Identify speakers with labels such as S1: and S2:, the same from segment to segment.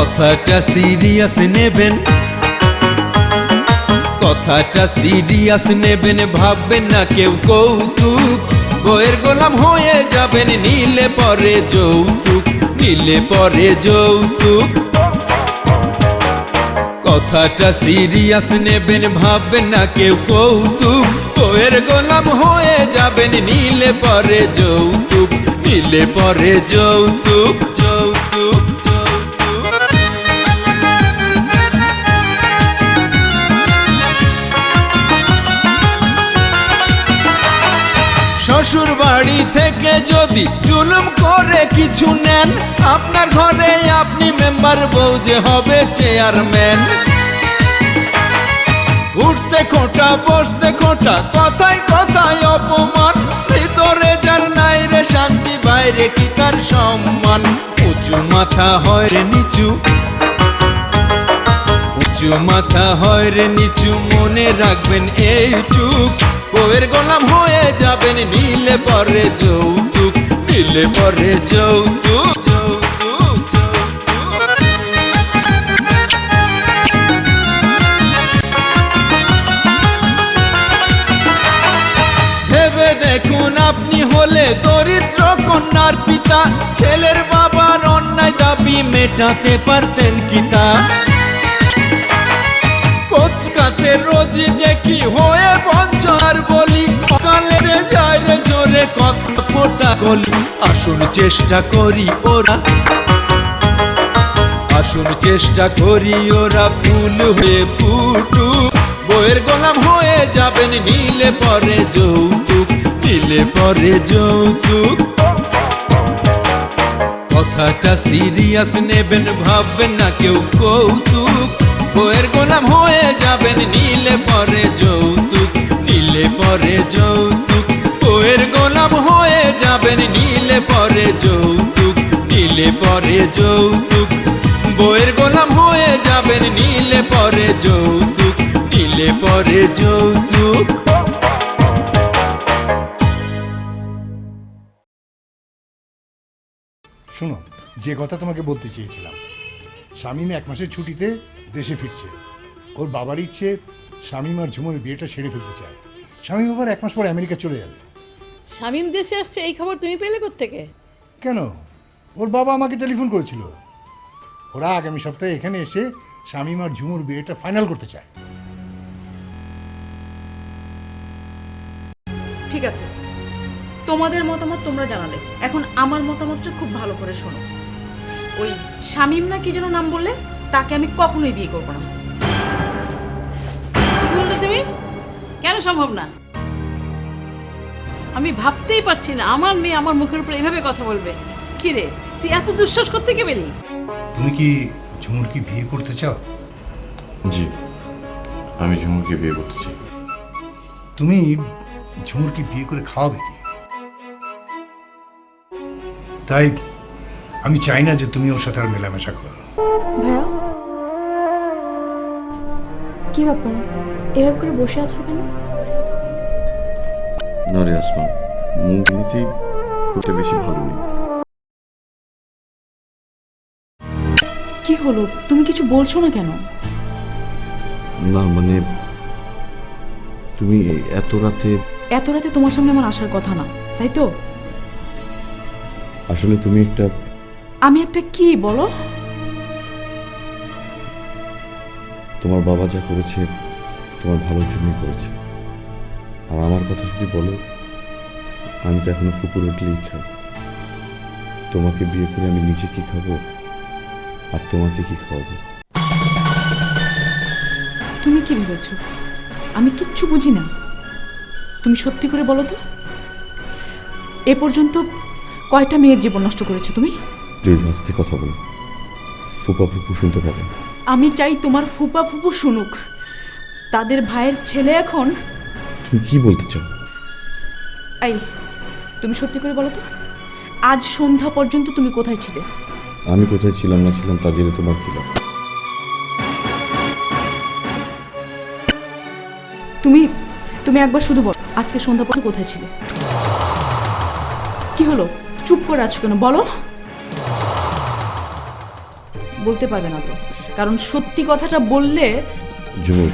S1: কথাটা সিরিয়াস নেবেন। কথাটা সিরিয়াস নেবেন, ভাববেন না কেউ কৌতুক। বইয়ের গোলাম হয়ে যাবেন, নীলে পরে যৌতুক, নীলে পরে যৌতুক। কথাটা সিরিয়াস নেবেন, ভাববেন না কেউ কৌতুক। বইয়ের গোলাম হয়ে যাবেন, নীলে পরে যৌতুক, নীলে পরে যৌতুক যৌতুক। শ্বশুর বাড়ি থেকে যদি জুলুম করে কিছু নেন, আপনার ঘরে আপনি মেম্বার বউ যে হবে চেয়ারম্যান উঠতে খোঁটা, বসতে খোঁটা, কথায় কথায় অপমান। ভিতরে যার নাই রে শান্তি, বাইরে কি তার সম্মান? উঁচু মাথা হয় নিচু উঁচু মাথা হয় রে, নিচু মনে রাখবেন এইটুক। বউয়ের গোলাম হয়ে যাবেন, নীলে পরে যৌতুক, নীলে পরে যৌতুক যৌতুক। দেখুন আপনি হলে দরিদ্র কন্যার পিতা। ছেলের বাবার অন্যায় দাবি মেটাতে পারতেন কি দেখি হয়ে বঞ্চার বলি। কালে জোরে কত ফোটা গলি। আসুন চেষ্টা করি ওরা। আসুন চেষ্টা করি ওরা ফুল হয়ে ফুটু বইয়ের গোলাম হয়ে যাবেন নীলে পরে যৌতুক নীলে পরে যৌতুক। কথাটা সিরিয়াস নেবেন, ভাববেন না কেউ কৌতুক। বইয়ের গোলাম হয়ে যাবেন নীলে পরে যৌতুক, নীলে পরে যৌতুক। বইয়ের গোলাম হয়ে যাবেন নীলে পরে যৌতুক, নীলে পরে যৌতুক। বইয়ের গোলাম হয়ে যাবেন নীলে পরে যৌতুক, নীলে পরে যৌতুক।
S2: শোনো, যে কথা তোমাকে বলতে চেয়েছিলাম, শামীম এক মাসের ছুটিতে দেশে ফিরছে। ওর বাবার ইচ্ছে শামীম আর ঝুমুর বিয়েটা সেরে ফেলতে চায়। শামীম আবার এক মাস পর আমেরিকা চলে যাবে।
S3: শামীম দেশে আসছে এই খবর তুমি পেলে থেকে
S2: কেন? ওর বাবা আমাকে টেলিফোন করেছিল। ওরা আগামী সপ্তাহে এখানে এসে শামীম আর ঝুমুর বিয়েটা ফাইনাল করতে চায়।
S4: ঠিক আছে। তোমাদের মতামত তোমরা জানালে। এখন আমার মতামতটা খুব ভালো করে শোনো। ওই শামীম না কি যেন নাম বললে? তাকে আমি কখনোই বিয়ে করব না।
S3: বললে তুমি? কেন সম্ভব না? আমি ভাবতেই পারছি না আমার মেয়ে আমার মুখের উপর এইভাবে কথা বলবে। কি রে তুই এত দুঃশ্বাস করতে কে পেলি?
S2: তুমি কি ঝুমুর কি বিয়ে করতে চাও?
S5: জি আমি ঝুমুরকে বিয়ে করতে চাই।
S2: তুমি ঝুমুর কি বিয়ে করে খাওয়াবে কি? তাই আমি চাই না যে তুমি ওর সাথে আর মেলামেশা করো।
S6: কি ব্যাপার? এভাবে করে বসে আছো কেন?
S5: না রে আসমান মুখ এমনিতেই খুবটা বেশি ভালো নেই।
S4: কি হলো? তুমি কিছু বলছো না কেন?
S5: না মানে তুমি এত রাতে
S4: এত রাতে তোমার সামনে আমার আসার কথা না তাই তো?
S5: আসলে তুমি একটা
S4: আমি একটা কি বলো?
S5: তোমার বাবা যা করেছে তোমার ভালোর জন্যই করেছে। আর আমার কথা যদি বলো আমি তো এখনও ফুকুর উঠলেই খাই। তোমাকে বিয়ে করে আমি নিজে কি খাব আর তোমাকে কি খাওয়াবো?
S4: তুমি কি ভেবেছো? আমি কিচ্ছু বুঝি না। তুমি সত্যি করে বলো তো। এ পর্যন্ত কয়টা মেয়ের জীবন নষ্ট করেছ তুমি?
S5: প্লিজ আস্তে কথা বলো। ফুপা ফুপু শুনতে পাবে।
S4: আমি চাই তোমার ফুপা ফুপু শুনুক। তাদের ভাইয়ের ছেলে এখন
S5: তুমি কি বলতে চাও?
S4: এই তুমি সত্যি করে বলো তো আজ সন্ধ্যা পর্যন্ত তুমি কোথায় ছিলে?
S5: আমি কোথায় ছিলাম না ছিলাম তা জেনে তোমার কি লাভ?
S4: তুমি তুমি একবার শুধু বলো আজকে সন্ধ্যা পর্যন্ত কোথায় ছিলে? কি হলো? চুপ করে আছো কেন? বলো। বলতে পারবে না তো। কারণ সত্যি কথাটা বললে
S5: ঝুমু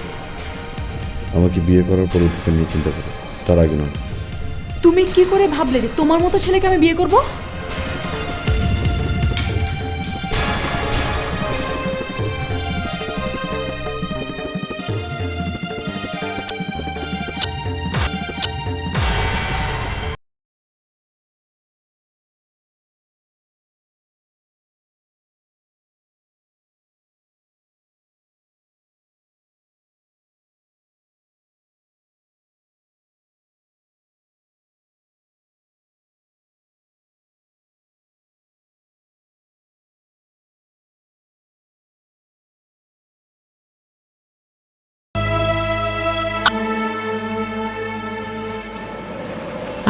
S5: আমাকে বিয়ে করার পর থেকে নিয়ে চিন্তা করো। তার আগে নয়।
S4: তুমি কি করে ভাবলে যে তোমার মতো ছেলেকে আমি বিয়ে করব?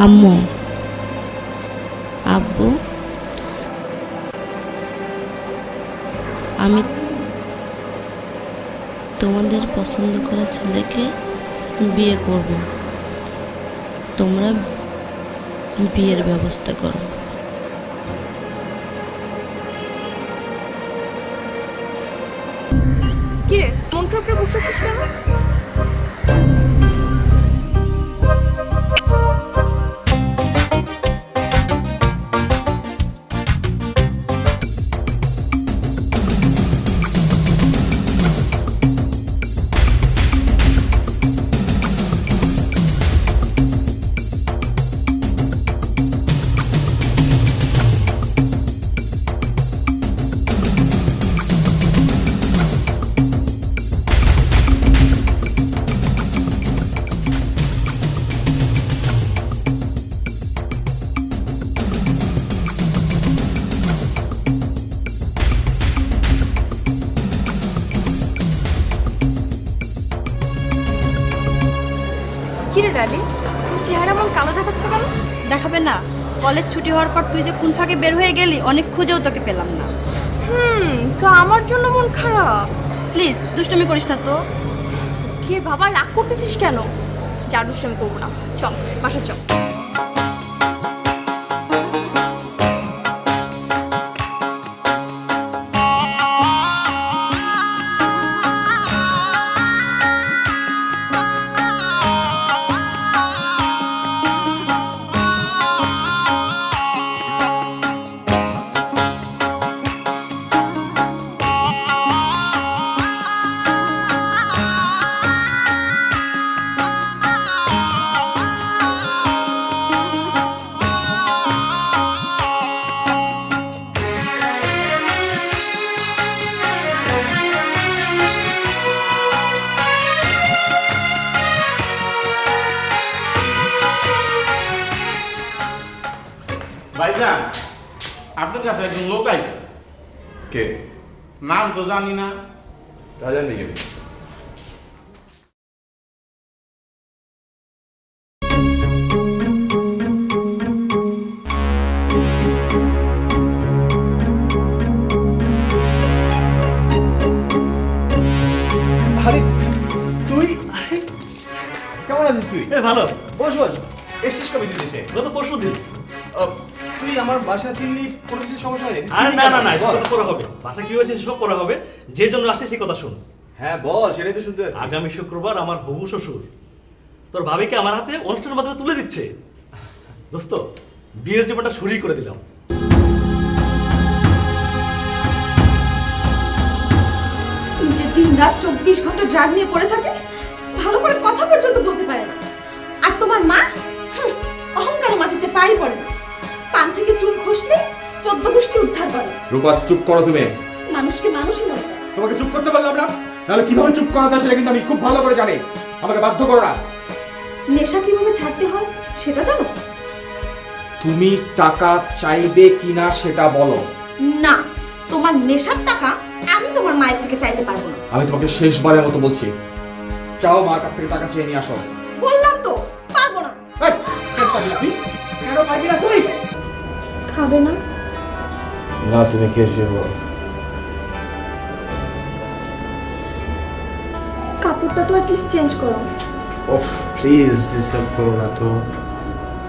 S7: আম্মু আব্বু আমি তোমাদের পছন্দ করা ছেলেকে বিয়ে করব। তোমরা বিয়ের ব্যবস্থা করো।
S4: কি রে মন খারাপ বসে
S8: ছুটি হওয়ার পর তুই যে কোন ফাঁকে বের হয়ে গেলি অনেক খুঁজেও তোকে পেলাম না।
S6: হুম তো আমার জন্য মন খারাপ।
S8: প্লিজ দুষ্টুমি করিস না তো।
S6: কে বাবা রাগ করতেছিস কেন? যা দুষ্টুমি করব না। চল বাসা চল।
S9: নাম তো জানি না।
S10: তা জানি কেন
S11: আমার বাসা চিনলি কোনো কিছু সমস্যা
S12: আরে না না না করা হবে। বাসা কি হয়েছে সব করা হবে। যে জন্য আসছে সেই কথা শুন
S11: হ্যাঁ বল সেটাই তো শুনতে যাচ্ছি।
S12: আগামী শুক্রবার আমার হবু শ্বশুর তোর ভাবিকে আমার হাতে অনুষ্ঠানের মাধ্যমে তুলে দিচ্ছে। দোস্ত বিয়ের জীবনটা শুরুই করে দিলাম।
S8: যে দিন রাত চব্বিশ ঘণ্টা ড্রাগ নিয়ে পড়ে থাকে ভালো করে কথা পর্যন্ত বলতে পারে না। আর তোমার মা অহংকারে মাটিতে পাই পড়ে না। পান থেকে চুল খসলে চোদ্দ গোষ্ঠী উদ্ধার করে।
S10: রূপা চুপ করো তুমি।
S8: মানুষকে মানুষই মনে করে
S11: তোমাকে চুপ করতে পারলাম না। তাহলে কীভাবে চুপ করা যায় সেটা কিন্তু আমি খুব ভালো করে জানি। আমাকে বাধ্য করো না।
S8: নেশা কীভাবে ছাড়তে হয় সেটা জানো?
S11: তুমি টাকা চাইবে কিনা সেটা বলো।
S8: না তোমার নেশার টাকা আমি তোমার মায়ের থেকে চাইতে পারব না।
S11: আমি তোমাকে শেষবারের মতো বলছি চাও মার কাছ থেকে টাকা চেয়ে নিয়ে আসো।
S8: বললাম তো পারব না।
S11: এই, কেন পারবি না তুই? কেন পারবি না তুই?
S8: খাবে না?
S10: না তুমি কে সে
S8: কাপড়টা তো অ্যাটলিস্ট চেঞ্জ করো।
S10: ওফ প্লিজ ডিস্টার্ব করো না তো।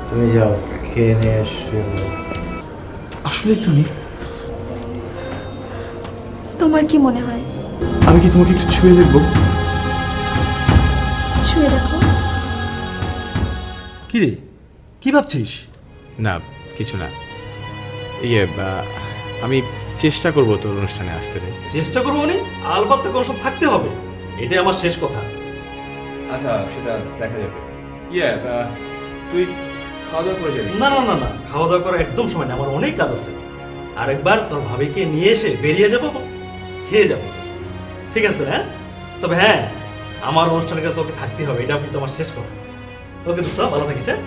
S10: তুমি যাও খেয়ে নিয়ে এসো
S11: আসলে তুমি?
S8: তোমার কি মনে হয়?
S5: আমি কি তোমাকে একটু ছুঁয়ে দেখব?
S8: ছুঁয়ে দেখো।
S12: কি রে কি ভাবছিস?
S13: না কিছু না। ইয়ে আমি চেষ্টা করব তোর অনুষ্ঠানে আসতে রে।
S12: চেষ্টা করব মানে? আলবাত তো কনসার্ট থাকতে হবে? এটাই আমার শেষ কথা।
S13: আচ্ছা সেটা দেখা যাবে। ইয়ে তুই খাওয়া দাওয়া করে যাবি?
S12: না না না না খাওয়া দাওয়া করার একদম সময় না আমার অনেক কাজ আছে। আরেকবার তোর ভাবিকে নিয়ে এসে বেরিয়ে যাব খেয়ে যাব। ঠিক আছে হ্যাঁ? তবে হ্যাঁ আমার অনুষ্ঠানে তোকে থাকতে হবে এটাও কিন্তু আমার শেষ কথা। ওকে দোস্ত ভালো থাকিস হ্যাঁ?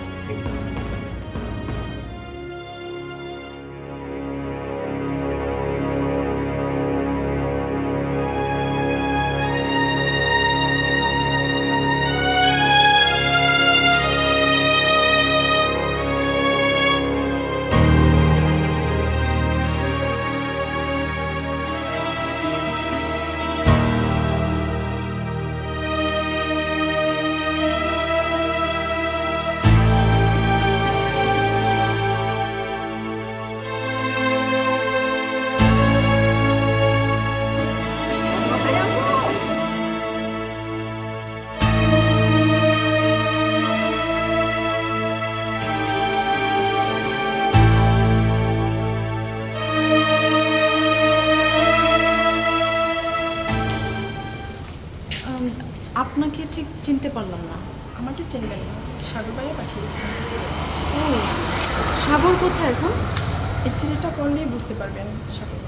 S8: আমাকে চেন্নাই না সাগর বাইরে পাঠিয়েছে।
S4: ও সাগর কোথায় এখন?
S8: এই চিঠিটা পড়লেই বুঝতে পারবেন সাগর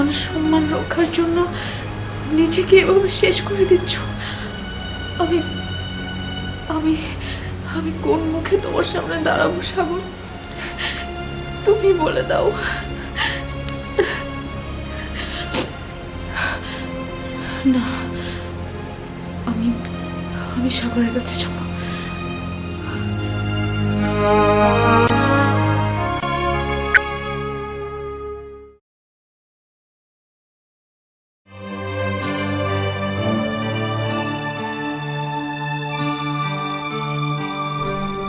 S4: মান সম্মান রক্ষার জন্য নিজেকে এভাবে শেষ করে দিচ্ছ? আমি আমি আমি কোন মুখে তোমার সামনে দাঁড়াবো, সাগর? তুমি বলে দাও। না, আমি আমি সাগরের কাছে যাব।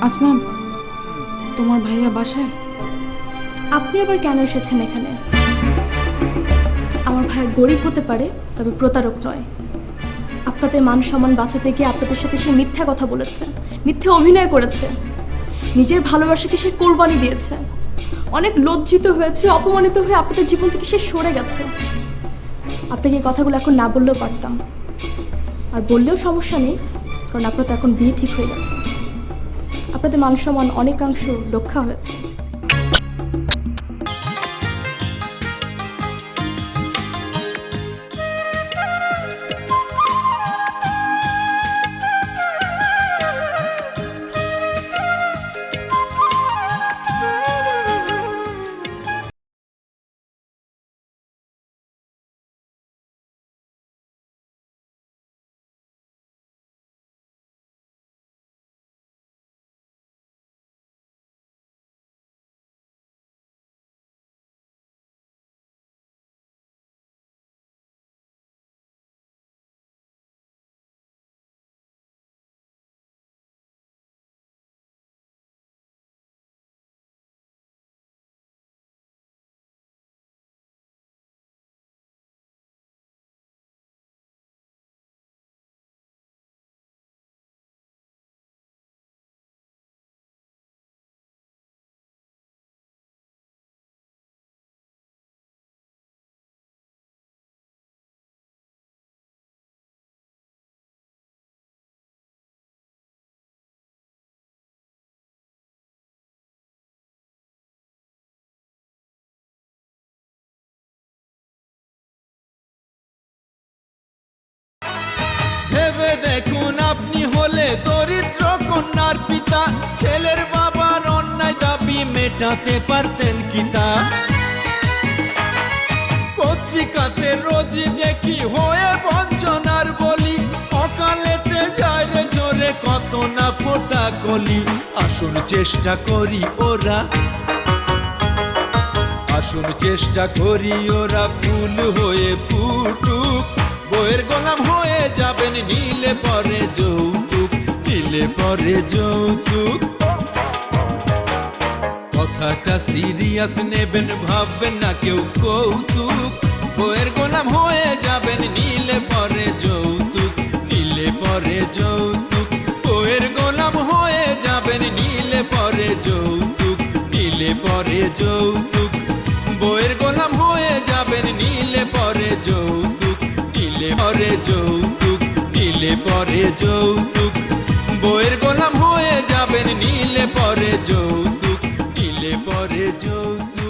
S4: আসমা তোমার ভাইয়া বাসায়?
S6: আপনি আবার কেন এসেছেন এখানে? আমার ভাই গরিব হতে পারে, তবে প্রতারক নয়। আপনাদের মান সম্মান বাঁচাতে গিয়ে আপনাদের সাথে সে মিথ্যা কথা বলেছে, মিথ্যে অভিনয় করেছে। নিজের ভালোবাসাকে সে কোরবানি দিয়েছে। অনেক লজ্জিত হয়েছে, অপমানিত হয়ে আপনাদের জীবন থেকে সে সরে গেছে। আপনাকে এই কথাগুলো এখন না বললেও পারতাম। আর বললেও সমস্যা নেই, কারণ আপনার তো এখন বিয়ে ঠিক হয়ে গেছে। আপনাদের মান সম্মান অনেকাংশ রক্ষা হয়েছে।
S1: ছেলের বাবার অন্যায় দাবি মেটাতে পারতেন কি পত্রিকাতে রোজই দেখি হয়ে বঞ্চনার বলি। অকালেতে যায় রে জোরে কত না ফোটা কলি। আসুন চেষ্টা করি ওরা। আসুন চেষ্টা করি ওরা ফুল হয়ে ফুটুক। বইয়ের গোলাম হয়ে যাবেন নীলে পরে যৌতুক। নীলে পরে যৌতুক। কথাটা সিরিয়াস নেবেন, ভাববেন না কেউ কৌতুক। বইয়ের গোলাম হয়ে যাবেন, নীলে পরে যৌতুক, নীলে পরে যৌতুক। বইয়ের গোলাম হয়ে যাবেন, নীলে পরে যৌতুক, নীলে পরে যৌতুক। বইয়ের গোলাম হয়ে যাবেন, নীলে পরে যৌতুক, নীলে পরে যৌতুক, নীলে পরে যৌতুক। বইয়ের গোলাম হয়ে যাবেন নীলে পরে যৌতুক নীলে পরে যৌতুক।